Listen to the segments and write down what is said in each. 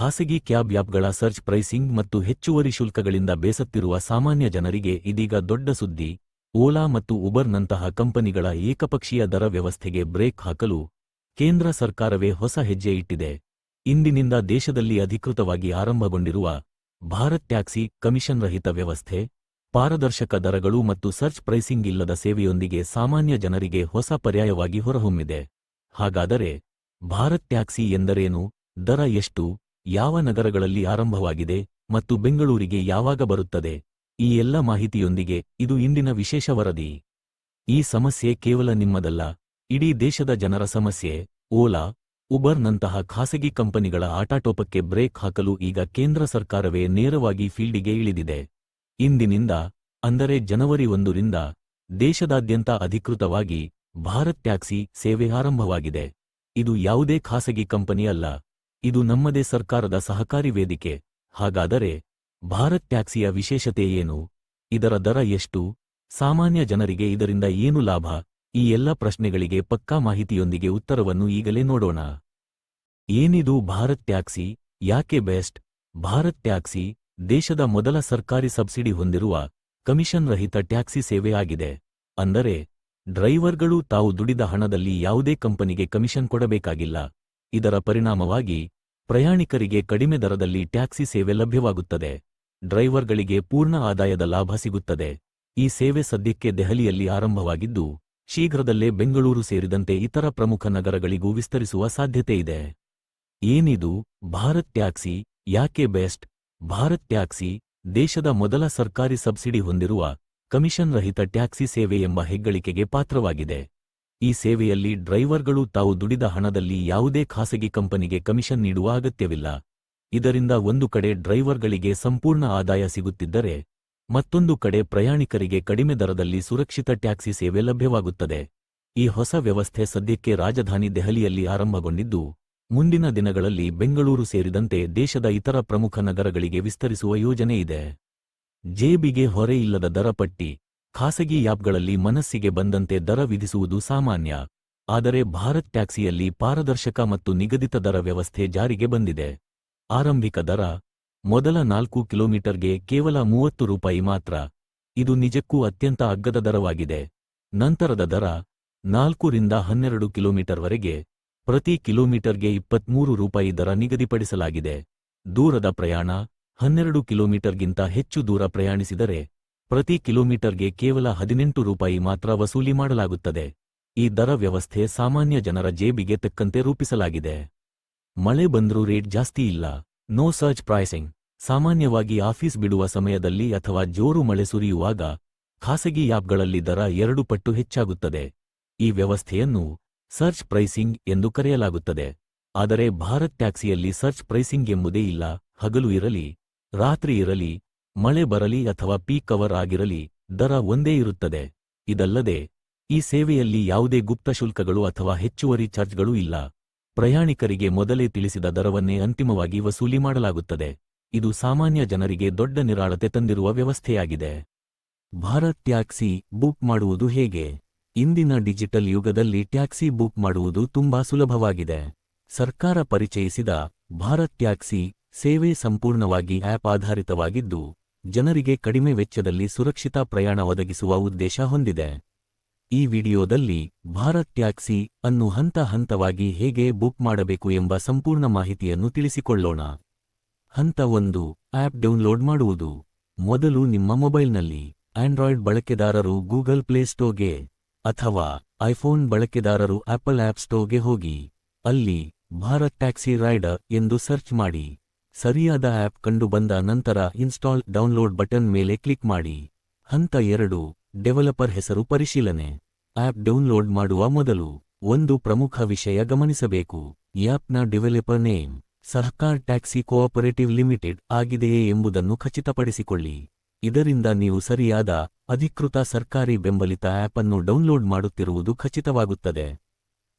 ಖಾಸಗಿ cab ಆ್ಯಪ್ಗಳ search pricing ಮತ್ತು ಹೆಚ್ಚುವರಿ ಶುಲ್ಕಗಳಿಂದ ಬೇಸತ್ತಿರುವ ಸಾಮಾನ್ಯ ಜನರಿಗೆ ಇದೀಗ ದೊಡ್ಡ ಸುದ್ದಿ. ಓಲಾ ಮತ್ತು ಉಬರ್ನಂತಹ ಕಂಪನಿಗಳ ಏಕಪಕ್ಷೀಯ ದರ ವ್ಯವಸ್ಥೆಗೆ ಬ್ರೇಕ್ ಹಾಕಲು ಕೇಂದ್ರ ಸರ್ಕಾರವೇ ಹೊಸ ಹೆಜ್ಜೆ ಇಟ್ಟಿದೆ. ಇಂದಿನಿಂದ ದೇಶದಲ್ಲಿ ಅಧಿಕೃತವಾಗಿ ಆರಂಭಗೊಂಡಿರುವ ಭಾರತ್ ಟ್ಯಾಕ್ಸಿ ಕಮಿಷನ್ ರಹಿತ ವ್ಯವಸ್ಥೆ, ಪಾರದರ್ಶಕ ದರಗಳು ಮತ್ತು ಸರ್ಚ್ ಪ್ರೈಸಿಂಗ್ ಇಲ್ಲದ ಸೇವೆಯೊಂದಿಗೆ ಸಾಮಾನ್ಯ ಜನರಿಗೆ ಹೊಸ ಪರ್ಯಾಯವಾಗಿ ಹೊರಹೊಮ್ಮಿದೆ. ಹಾಗಾದರೆ ಭಾರತ್ ಟ್ಯಾಕ್ಸಿ ಎಂದರೇನು, ದರ ಎಷ್ಟು? ಯಾವ ನಗರಗಳಲ್ಲಿ ಆರಂಭವಾಗಿದೆ ಮತ್ತು ಬೆಂಗಳೂರಿಗೆ ಯಾವಾಗ ಬರುತ್ತದೆ? ಈ ಎಲ್ಲ ಮಾಹಿತಿಯೊಂದಿಗೆ ಇದು ಇಂದಿನ ವಿಶೇಷ ವರದಿ. ಈ ಸಮಸ್ಯೆ ಕೇವಲ ನಿಮ್ಮದಲ್ಲ, ಇಡೀ ದೇಶದ ಜನರ ಸಮಸ್ಯೆ. ಓಲಾ, ಉಬರ್ನಂತಹ ಖಾಸಗಿ ಕಂಪನಿಗಳ ಆಟಾಟೋಪಕ್ಕೆ ಬ್ರೇಕ್ ಹಾಕಲು ಈಗ ಕೇಂದ್ರ ಸರ್ಕಾರವೇ ನೇರವಾಗಿ ಫೀಲ್ಡಿಗೆ ಇಳಿದಿದೆ. ಇಂದಿನಿಂದ, ಅಂದರೆ ಜನವರಿ ಒಂದರಿಂದ, ದೇಶದಾದ್ಯಂತ ಅಧಿಕೃತವಾಗಿ ಭಾರತ್ ಟ್ಯಾಕ್ಸಿ ಸೇವೆ ಆರಂಭವಾಗಿದೆ. ಇದು ಯಾವುದೇ ಖಾಸಗಿ ಕಂಪನಿ ಅಲ್ಲ ಇದು ನಮ್ಮದೇ ಸರ್ಕಾರದ ಸಹಕಾರಿ ವೇದಿಕೆ. ಹಾಗಾದರೆ ಭಾರತ್ ಟ್ಯಾಕ್ಸಿಯ ವಿಶೇಷತೆ ಏನು? ಇದರ ದರ ಎಷ್ಟು? ಸಾಮಾನ್ಯ ಜನರಿಗೆ ಇದರಿಂದ ಏನು ಲಾಭ? ಈ ಎಲ್ಲ ಪ್ರಶ್ನೆಗಳಿಗೆ ಪಕ್ಕಾ ಮಾಹಿತಿಯೊಂದಿಗೆ ಉತ್ತರವನ್ನು ಈಗಲೇ ನೋಡೋಣ. ಏನಿದು ಭಾರತ್ ಟ್ಯಾಕ್ಸಿ? ಯಾಕೆ ಬೆಸ್ಟ್? ಭಾರತ್ ಟ್ಯಾಕ್ಸಿ ದೇಶದ ಮೊದಲ ಸರ್ಕಾರಿ ಸಬ್ಸಿಡಿ ಹೊಂದಿರುವ ಕಮಿಷನ್ ರಹಿತ ಟ್ಯಾಕ್ಸಿ ಸೇವೆ ಆಗಿದೆ. ಅಂದರೆ ಡ್ರೈವರ್ಗಳು ತಾವು ದುಡಿದ ಹಣದಲ್ಲಿ ಯಾವುದೇ ಕಂಪನಿಗೆ ಕಮಿಷನ್ ಕೊಡಬೇಕಾಗಿಲ್ಲ. ಇದರ ಪರಿಣಾಮವಾಗಿ ಪ್ರಯಾಣಿಕರಿಗೆ ಕಡಿಮೆ ದರದಲ್ಲಿ ಟ್ಯಾಕ್ಸಿ ಸೇವೆ ಲಭ್ಯವಾಗುತ್ತದೆ. ಡ್ರೈವರ್ಗಳಿಗೆ ಪೂರ್ಣ ಆದಾಯದ ಲಾಭ ಸಿಗುತ್ತದೆ. ಈ ಸೇವೆ ಸದ್ಯಕ್ಕೆ ದೆಹಲಿಯಲ್ಲಿ ಆರಂಭವಾಗಿದ್ದು, ಶೀಘ್ರದಲ್ಲೇ ಬೆಂಗಳೂರು ಸೇರಿದಂತೆ ಇತರ ಪ್ರಮುಖ ನಗರಗಳಿಗೂ ವಿಸ್ತರಿಸುವ ಸಾಧ್ಯತೆಯಿದೆ ಏನಿದು? ಭಾರತ್ ಟ್ಯಾಕ್ಸಿ ಯಾಕೆ ಬೆಸ್ಟ್? ಭಾರತ್ ಟ್ಯಾಕ್ಸಿ ದೇಶದ ಮೊದಲ ಸರ್ಕಾರಿ ಸಬ್ಸಿಡಿ ಹೊಂದಿರುವ ಕಮಿಷನ್ ರಹಿತ ಟ್ಯಾಕ್ಸಿ ಸೇವೆ ಎಂಬ ಹೆಗ್ಗಳಿಕೆಗೆ ಪಾತ್ರವಾಗಿದೆ. ಈ ಸೇವೆಯಲ್ಲಿ ಡ್ರೈವರ್ಗಳು ತಾವು ದುಡಿದ ಹಣದಲ್ಲಿ ಯಾವುದೇ ಖಾಸಗಿ ಕಂಪನಿಗೆ ಕಮಿಷನ್ ನೀಡುವ ಅಗತ್ಯವಿಲ್ಲ. ಇದರಿಂದ ಒಂದು ಕಡೆ ಡ್ರೈವರ್ಗಳಿಗೆ ಸಂಪೂರ್ಣ ಆದಾಯ ಸಿಗುತ್ತಿದ್ದರೆ, ಮತ್ತೊಂದು ಕಡೆ ಪ್ರಯಾಣಿಕರಿಗೆ ಕಡಿಮೆ ದರದಲ್ಲಿ ಸುರಕ್ಷಿತ ಟ್ಯಾಕ್ಸಿ ಸೇವೆ ಲಭ್ಯವಾಗುತ್ತದೆ. ಈ ಹೊಸ ವ್ಯವಸ್ಥೆ ಸದ್ಯಕ್ಕೆ ರಾಜಧಾನಿ ದೆಹಲಿಯಲ್ಲಿ ಆರಂಭಗೊಂಡಿದ್ದು, ಮುಂದಿನ ದಿನಗಳಲ್ಲಿ ಬೆಂಗಳೂರು ಸೇರಿದಂತೆ ದೇಶದ ಇತರ ಪ್ರಮುಖ ನಗರಗಳಿಗೆ ವಿಸ್ತರಿಸುವ ಯೋಜನೆಯಿದೆ ಜೇಬಿಗೆ ಹೊರೆಯಿಲ್ಲದ ಇಲ್ಲದ ದರ ಪಟ್ಟಿ ಖಾಸಗಿ ಯಾಪ್ಗಳಲ್ಲಿ ಮನಸ್ಸಿಗೆ ಬಂದಂತೆ ದರ ವಿಧಿಸುವುದು ಸಾಮಾನ್ಯ. ಆದರೆ ಭಾರತ್ ಟ್ಯಾಕ್ಸಿಯಲ್ಲಿ ಪಾರದರ್ಶಕ ಮತ್ತು ನಿಗದಿತ ದರ ವ್ಯವಸ್ಥೆ ಜಾರಿಗೆ ಬಂದಿದೆ. ಆರಂಭಿಕ ದರ ಮೊದಲ ನಾಲ್ಕು ಕಿಲೋಮೀಟರ್ಗೆ ಕೇವಲ ಮೂವತ್ತು ರೂಪಾಯಿ ಮಾತ್ರ. ಇದು ನಿಜಕ್ಕೂ ಅತ್ಯಂತ ಅಗ್ಗದ ದರವಾಗಿದೆ. ನಂತರದ ದರ ನಾಲ್ಕರಿಂದ ಹನ್ನೆರಡು ಕಿಲೋಮೀಟರ್ವರೆಗೆ ಪ್ರತಿ ಕಿಲೋಮೀಟರ್ಗೆ ಇಪ್ಪತ್ಮೂರು ರೂಪಾಯಿ ದರ ನಿಗದಿಪಡಿಸಲಾಗಿದೆ. ದೂರದ ಪ್ರಯಾಣ ಹನ್ನೆರಡು ಕಿಲೋಮೀಟರ್ಗಿಂತ ಹೆಚ್ಚು ದೂರ ಪ್ರಯಾಣಿಸಿದರೆ ಪ್ರತಿ ಕಿಲೋಮೀಟರ್ಗೆ ಕೇವಲ ಹದಿನೆಂಟು ರೂಪಾಯಿ ಮಾತ್ರ ವಸೂಲಿ ಮಾಡಲಾಗುತ್ತದೆ. ಈ ದರ ವ್ಯವಸ್ಥೆ ಸಾಮಾನ್ಯ ಜನರ ಜೇಬಿಗೆ ತಕ್ಕಂತೆ ರೂಪಿಸಲಾಗಿದೆ. ಮಳೆ ಬಂದ್ರೂ ರೇಟ್ ಜಾಸ್ತಿ ಇಲ್ಲ. No search pricing. ಸಾಮಾನ್ಯವಾಗಿ ಆಫೀಸ್ ಬಿಡುವ ಸಮಯದಲ್ಲಿ ಅಥವಾ ಜೋರು ಮಳೆ ಸುರಿಯುವಾಗ ಖಾಸಗಿ ಆ್ಯಪ್ಗಳಲ್ಲಿ ದರ ಎರಡು ಪಟ್ಟು ಹೆಚ್ಚಾಗುತ್ತದೆ. ಈ ವ್ಯವಸ್ಥೆಯನ್ನು ಸರ್ಚ್ ಪ್ರೈಸಿಂಗ್ ಎಂದು ಕರೆಯಲಾಗುತ್ತದೆ. ಆದರೆ ಭಾರತ್ ಟ್ಯಾಕ್ಸಿಯಲ್ಲಿ ಸರ್ಚ್ ಪ್ರೈಸಿಂಗ್ ಎಂಬುದೇ ಇಲ್ಲ. ಹಗಲು ಇರಲಿ, ರಾತ್ರಿ ಇರಲಿ ಮಳೆ ಬರಲಿ ಅಥವಾ ಪೀಕ್ ಅವರ್ ಆಗಿರಲಿ, ದರ ಒಂದೇ ಇರುತ್ತದೆ. ಇದಲ್ಲದೆ, ಈ ಸೇವೆಯಲ್ಲಿ ಯಾವುದೇ ಗುಪ್ತ ಶುಲ್ಕಗಳು ಅಥವಾ ಹೆಚ್ಚುವರಿ ಚಾರ್ಜ್ಗಳೂ ಇಲ್ಲ. ಪ್ರಯಾಣಿಕರಿಗೆ ಮೊದಲೇ ತಿಳಿಸಿದ ದರವನ್ನೇ ಅಂತಿಮವಾಗಿ ವಸೂಲಿ ಮಾಡಲಾಗುತ್ತದೆ. ಇದು ಸಾಮಾನ್ಯ ಜನರಿಗೆ ದೊಡ್ಡ ನಿರಾಳತೆ ತಂದಿರುವ ವ್ಯವಸ್ಥೆಯಾಗಿದೆ. ಭಾರತ್ ಟ್ಯಾಕ್ಸಿ ಬುಕ್ ಮಾಡುವುದು ಹೇಗೆ? ಇಂದಿನ ಡಿಜಿಟಲ್ ಯುಗದಲ್ಲಿ ಟ್ಯಾಕ್ಸಿ ಬುಕ್ ಮಾಡುವುದು ತುಂಬಾ ಸುಲಭವಾಗಿದೆ. ಸರ್ಕಾರ ಪರಿಚಯಿಸಿದ ಭಾರತ್ ಟ್ಯಾಕ್ಸಿ ಸೇವೆ ಸಂಪೂರ್ಣವಾಗಿ ಆಪ್ ಆಧಾರಿತವಾಗಿದ್ದು ಜನರಿಗೆ ಕಡಿಮೆ ವೆಚ್ಚದಲ್ಲಿ ಸುರಕ್ಷಿತ ಪ್ರಯಾಣ ಒದಗಿಸುವ ಉದ್ದೇಶ ಹೊಂದಿದೆ. ಈ ವಿಡಿಯೋದಲ್ಲಿ ಭಾರತ್ ಟ್ಯಾಕ್ಸಿ ಅನ್ನು ಹಂತ ಹಂತವಾಗಿ ಹೇಗೆ ಬುಕ್ ಮಾಡಬೇಕು ಎಂಬ ಸಂಪೂರ್ಣ ಮಾಹಿತಿಯನ್ನು ತಿಳಿಸಿಕೊಳ್ಳೋಣ. ಹಂತ ಒಂದು ಆಪ್ ಡೌನ್ಲೋಡ್ ಮಾಡುವುದು. ಮೊದಲು ನಿಮ್ಮ ಮೊಬೈಲ್ನಲ್ಲಿ ಆಂಡ್ರಾಯ್ಡ್ ಬಳಕೆದಾರರು ಗೂಗಲ್ ಪ್ಲೇಸ್ಟೋರ್ಗೆ ಅಥವಾ ಐಫೋನ್ ಬಳಕೆದಾರರು ಆಪಲ್ ಆಪ್ ಸ್ಟೋರ್ಗೆ ಹೋಗಿ. ಅಲ್ಲಿ ಭಾರತ್ ಟ್ಯಾಕ್ಸಿ ರೈಡರ್ ಎಂದು ಸರ್ಚ್ ಮಾಡಿ. ಸರಿಯಾದ ಆ್ಯಪ್ ಕಂಡುಬಂದ ನಂತರ ಇನ್ಸ್ಟಾಲ್ ಡೌನ್ಲೋಡ್ ಬಟನ್ ಮೇಲೆ ಕ್ಲಿಕ್ ಮಾಡಿ. ಹಂತ ಎರಡು, ಡೆವಲಪರ್ ಹೆಸರು ಪರಿಶೀಲನೆ. ಆಪ್ ಡೌನ್ಲೋಡ್ ಮಾಡುವ ಮೊದಲು ಒಂದು ಪ್ರಮುಖ ವಿಷಯ ಗಮನಿಸಬೇಕು. ಆ್ಯಪ್ನ developer name, Sahakar Taxi Cooperative Limited ಆಗಿದೆಯೇ ಎಂಬುದನ್ನು ಖಚಿತಪಡಿಸಿಕೊಳ್ಳಿ. ಇದರಿಂದ ನೀವು ಸರಿಯಾದ, ಅಧಿಕೃತ ಸರ್ಕಾರಿ ಬೆಂಬಲಿತ ಆ್ಯಪ್ ಅನ್ನು ಡೌನ್ಲೋಡ್ ಮಾಡುತ್ತಿರುವುದು ಖಚಿತವಾಗುತ್ತದೆ.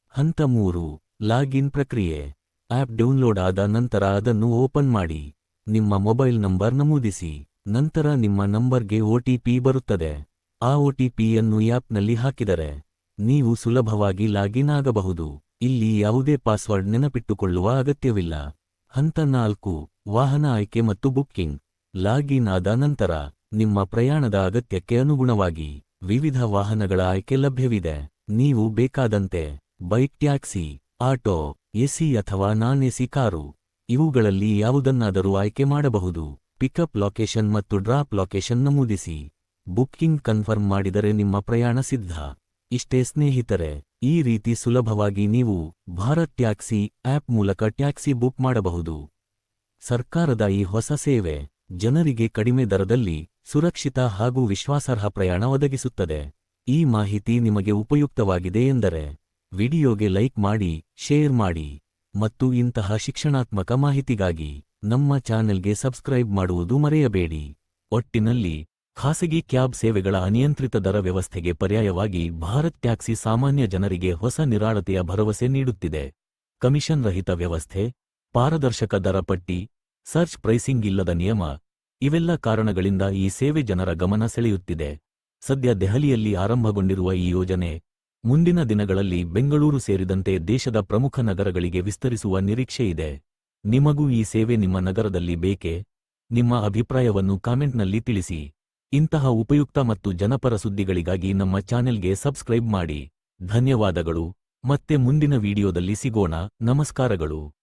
ಹಂತ ಮೂರು, ಲಾಗಿನ್ ಪ್ರಕ್ರಿಯೆ. ಆಪ್ ಡೌನ್ಲೋಡ್ ಆದ ನಂತರ ಅದನ್ನು ಓಪನ್ ಮಾಡಿ. ನಿಮ್ಮ ಮೊಬೈಲ್ ನಂಬರ್ ನಮೂದಿಸಿ. ನಂತರ ನಿಮ್ಮ ನಂಬರ್ಗೆ ಒಟಿಪಿ ಬರುತ್ತದೆ. ಆ ಒಟಿಪಿಯನ್ನು ಆ್ಯಪ್ನಲ್ಲಿ ಹಾಕಿದರೆ ನೀವು ಸುಲಭವಾಗಿ ಲಾಗಿನ್ ಆಗಬಹುದು. ಇಲ್ಲಿ ಯಾವುದೇ ಪಾಸ್ವರ್ಡ್ ನೆನಪಿಟ್ಟುಕೊಳ್ಳುವ ಅಗತ್ಯವಿಲ್ಲ. ಹಂತ ನಾಲ್ಕು, ವಾಹನ ಆಯ್ಕೆ ಮತ್ತು ಬುಕ್ಕಿಂಗ್. ಲಾಗಿನ್ ಆದ ನಂತರ ನಿಮ್ಮ ಪ್ರಯಾಣದ ಅಗತ್ಯಕ್ಕೆ ಅನುಗುಣವಾಗಿ ವಿವಿಧ ವಾಹನಗಳ ಆಯ್ಕೆ ಲಭ್ಯವಿದೆ. ನೀವು ಬೇಕಾದಂತೆ ಬೈಕ್, ಟ್ಯಾಕ್ಸಿ ಆಟೋ, ಎಸಿ ಅಥವಾ ನಾನ್ ಎಸಿ ಕಾರು, ಇವುಗಳಲ್ಲಿ ಯಾವುದನ್ನಾದರೂ ಆಯ್ಕೆ ಮಾಡಬಹುದು. ಪಿಕಪ್ ಲೊಕೇಶನ್ ಮತ್ತು ಡ್ರಾಪ್ ಲೊಕೇಶನ್ ನಮೂದಿಸಿ. ಬುಕ್ಕಿಂಗ್ ಕನ್ಫರ್ಮ್ ಮಾಡಿದರೆ ನಿಮ್ಮ ಪ್ರಯಾಣ ಸಿದ್ಧ. ಇಷ್ಟೇ ಸ್ನೇಹಿತರೆ, ಈ ರೀತಿ ಸುಲಭವಾಗಿ ನೀವು ಭಾರತ್ ಟ್ಯಾಕ್ಸಿ ಆಪ್ ಮೂಲಕ ಟ್ಯಾಕ್ಸಿ ಬುಕ್ ಮಾಡಬಹುದು. ಸರ್ಕಾರದ ಈ ಹೊಸ ಸೇವೆ ಜನರಿಗೆ ಕಡಿಮೆ ದರದಲ್ಲಿ ಸುರಕ್ಷಿತ ಹಾಗೂ ವಿಶ್ವಾಸಾರ್ಹ ಪ್ರಯಾಣ ಒದಗಿಸುತ್ತದೆ. ಈ ಮಾಹಿತಿ ನಿಮಗೆ ಉಪಯುಕ್ತವಾಗಿದೆ ಎಂದರೆ ವಿಡಿಯೋಗೆ ಲೈಕ್ ಮಾಡಿ, ಶೇರ್ ಮಾಡಿ ಮತ್ತು ಇಂತಹ ಶಿಕ್ಷಣಾತ್ಮಕ ಮಾಹಿತಿಗಾಗಿ ನಮ್ಮ ಚಾನೆಲ್ಗೆ ಸಬ್ಸ್ಕ್ರೈಬ್ ಮಾಡುವುದು ಮರೆಯಬೇಡಿ. ಒಟ್ಟಿನಲ್ಲಿ ಖಾಸಗಿ ಕ್ಯಾಬ್ ಸೇವೆಗಳ ಅನಿಯಂತ್ರಿತ ದರ ವ್ಯವಸ್ಥೆಗೆ ಪರ್ಯಾಯವಾಗಿ ಭಾರತ್ ಟ್ಯಾಕ್ಸಿ ಸಾಮಾನ್ಯ ಜನರಿಗೆ ಹೊಸ ನಿರಾಳತೆಯ ಭರವಸೆ ನೀಡುತ್ತಿದೆ. ಕಮಿಷನ್ ರಹಿತ ವ್ಯವಸ್ಥೆ, ಪಾರದರ್ಶಕ ದರ ಪಟ್ಟಿ, ಸರ್ಚ್ ಪ್ರೈಸಿಂಗ್ ಇಲ್ಲದ ನಿಯಮ, ಇವೆಲ್ಲ ಕಾರಣಗಳಿಂದ ಈ ಸೇವೆ ಜನರ ಗಮನ ಸೆಳೆಯುತ್ತಿದೆ. ಸದ್ಯ ದೆಹಲಿಯಲ್ಲಿ ಆರಂಭಗೊಂಡಿರುವ ಈ ಯೋಜನೆ ಮುಂದಿನ ದಿನಗಳಲ್ಲಿ ಬೆಂಗಳೂರು ಸೇರಿದಂತೆ ದೇಶದ ಪ್ರಮುಖ ನಗರಗಳಿಗೆ ವಿಸ್ತರಿಸುವ ನಿರೀಕ್ಷೆಯಿದೆ ನಿಮಗೂ ಈ ಸೇವೆ ನಿಮ್ಮ ನಗರದಲ್ಲಿ ಬೇಕೇ? ನಿಮ್ಮ ಅಭಿಪ್ರಾಯವನ್ನು ಕಾಮೆಂಟ್ನಲ್ಲಿ ತಿಳಿಸಿ. ಇಂತಹ ಉಪಯುಕ್ತ ಮತ್ತು ಜನಪರ ಸುದ್ದಿಗಳಿಗಾಗಿ ನಮ್ಮ ಚಾನೆಲ್ಗೆ ಸಬ್ಸ್ಕ್ರೈಬ್ ಮಾಡಿ. ಧನ್ಯವಾದಗಳು. ಮತ್ತೆ ಮುಂದಿನ ವಿಡಿಯೋದಲ್ಲಿ ಸಿಗೋಣ. ನಮಸ್ಕಾರಗಳು.